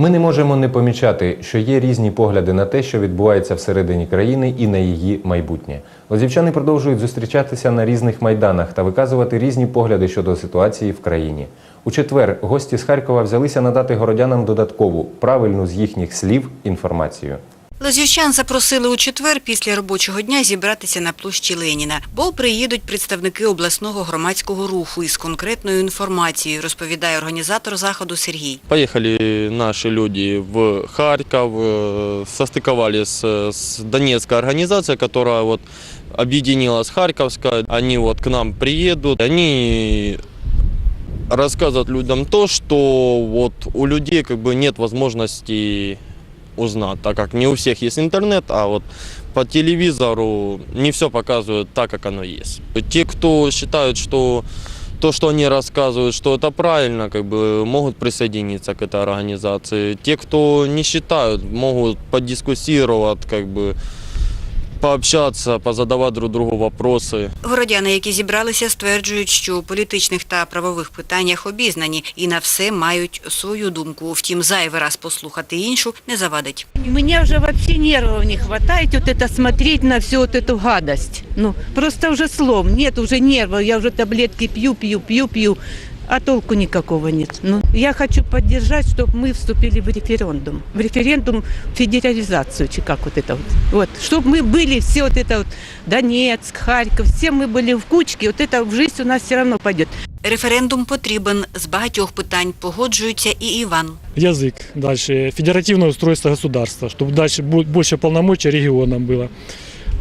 Ми не можемо не помічати, що є різні погляди на те, що відбувається всередині країни і на її майбутнє. Лозівчани продовжують зустрічатися на різних майданах та виказувати різні погляди щодо ситуації в країні. У четвер гості з Харкова взялися надати городянам додаткову, правильну з їхніх слів інформацію. Лозівчан запросили у четвер після робочого дня зібратися на площі Леніна, бо приїдуть представники обласного громадського руху із конкретною інформацією, розповідає організатор заходу Сергій. Поехали наши люди в Харьков, э, состыковались с, с Донецкой организацией, которая вот объединилась с Харьковской. Они вот к нам приедут, они рассказывают людям то, что вот у людей как бы нет возможности узнать, так как не у всех есть интернет, а вот по телевизору не все показывают так, как оно есть. Те, кто считают, что то, что они рассказывают, что это правильно, как бы могут присоединиться к этой организации. Те, кто не считают, могут подискуссировать, как бы пообщаться, позадавать друг другу вопросы. Городяни, які зібралися, стверджують, що у політичних та правових питаннях обізнані і на все мають свою думку. Втім, зайвий раз послухати іншу не завадить. Мне уже вообще нервов не хватает вот это смотреть на всю вот эту гадость. Ну, просто уже слов, нет уже нервов, я уже таблетки пью, пью, пью, пью, а толку никакого нет. Ну, я хочу поддержать, чтобы мы вступили в референдум. В референдум федерализацию, чи как вот это вот. Вот, чтобы мы были все вот это вот, Донецк, Харьков, все мы были в кучке, вот это в жизнь у нас все равно пойдет. Референдум потрібен. З багатьох питань погоджується і Іван. язык, дальше федеративное устройство государства, чтобы дальше бу- больше полномочий регионам было.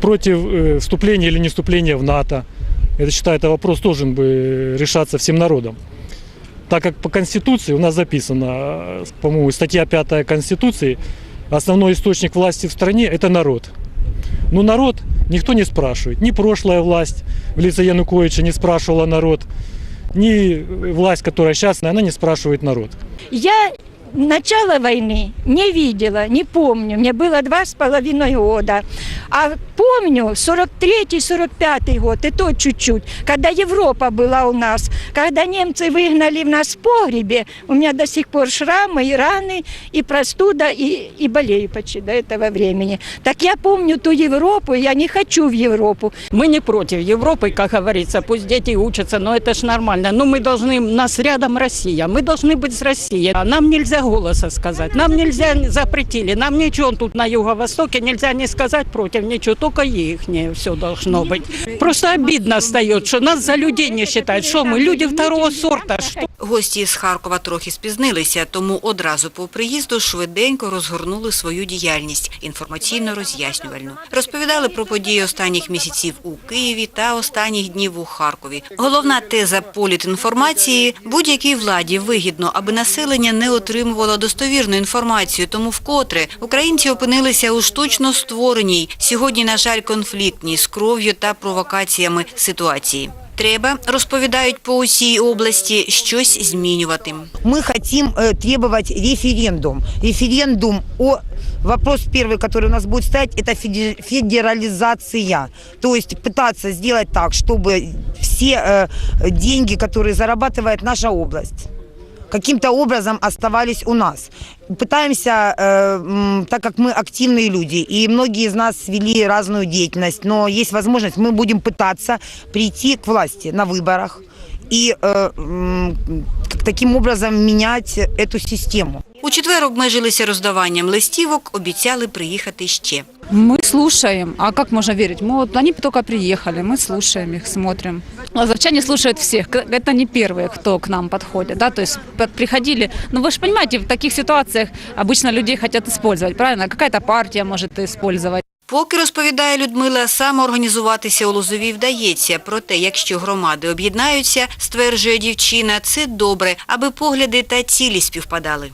Против э, вступления или не вступления в НАТО. Это, считаю, это вопрос должен бы решаться всем народом. Так как по Конституции у нас записано, по-моему, статья 5 Конституции, основной источник власти в стране – это народ. Но народ никто не спрашивает. Ни прошлая власть в лице Януковича не спрашивала народ, ни власть, которая сейчас, она не спрашивает народ. Я начало войны не видела, не помню. Мне было два с половиной года. А помню 43-45 год, и то чуть-чуть, когда Европа была у нас, когда немцы выгнали в нас в погребе, у меня до сих пор шрамы и раны, и простуда, и, и болею почти до этого времени. Так я помню ту Европу, я не хочу в Европу. Мы не против Европы, как говорится, пусть дети учатся, но это ж нормально. Но мы должны, нас рядом Россия, мы должны быть с Россией. А Нам нельзя голоса сказать, нам нельзя, запретили, нам ничего тут на юго-востоке нельзя не сказать против ничего, только их все должно быть. Просто обидно стает, что нас за людей не считают, что мы люди второго сорта, что Гості з Харкова трохи спізнилися, тому одразу по приїзду швиденько розгорнули свою діяльність інформаційно-роз'яснювальну. Розповідали про події останніх місяців у Києві та останніх днів у Харкові. Головна теза політінформації – будь-якій владі вигідно, аби населення не отримувало достовірну інформацію, тому вкотре українці опинилися у штучно створеній, сьогодні, на жаль, конфліктній, з кров'ю та провокаціями ситуації. Треба, розповідають по усій області, щось змінювати. мы хотим э, требовать референдум. Референдум о... Вопрос первый, который у нас будет стоять, это феде- федерализация. То есть пытаться сделать так, чтобы все э, деньги, которые зарабатывает наша область, каким-то образом оставались у нас. Пытаемся, э, м, так как мы активные люди, и многие из нас вели разную деятельность, но есть возможность, мы будем пытаться прийти к власти на выборах и э, м, к- таким образом менять эту систему. У четвер обмежилися роздаванням листівок, обіцяли приїхати ще. Мы слушаем. А как можно верить? Мы вот, они только приехали, мы слушаем их, смотрим. Лазовчане слушают всех. К- Это не первые, кто к нам подходит. Да? То есть под- приходили. Ну вы же понимаете, в таких ситуациях обычно людей хотят использовать, правильно? Какая-то партия может использовать. Поки, розповідає Людмила, самоорганізуватися у Лозові вдається. Проте, якщо громади об'єднаються, стверджує дівчина, це добре, аби погляди та цілі співпадали.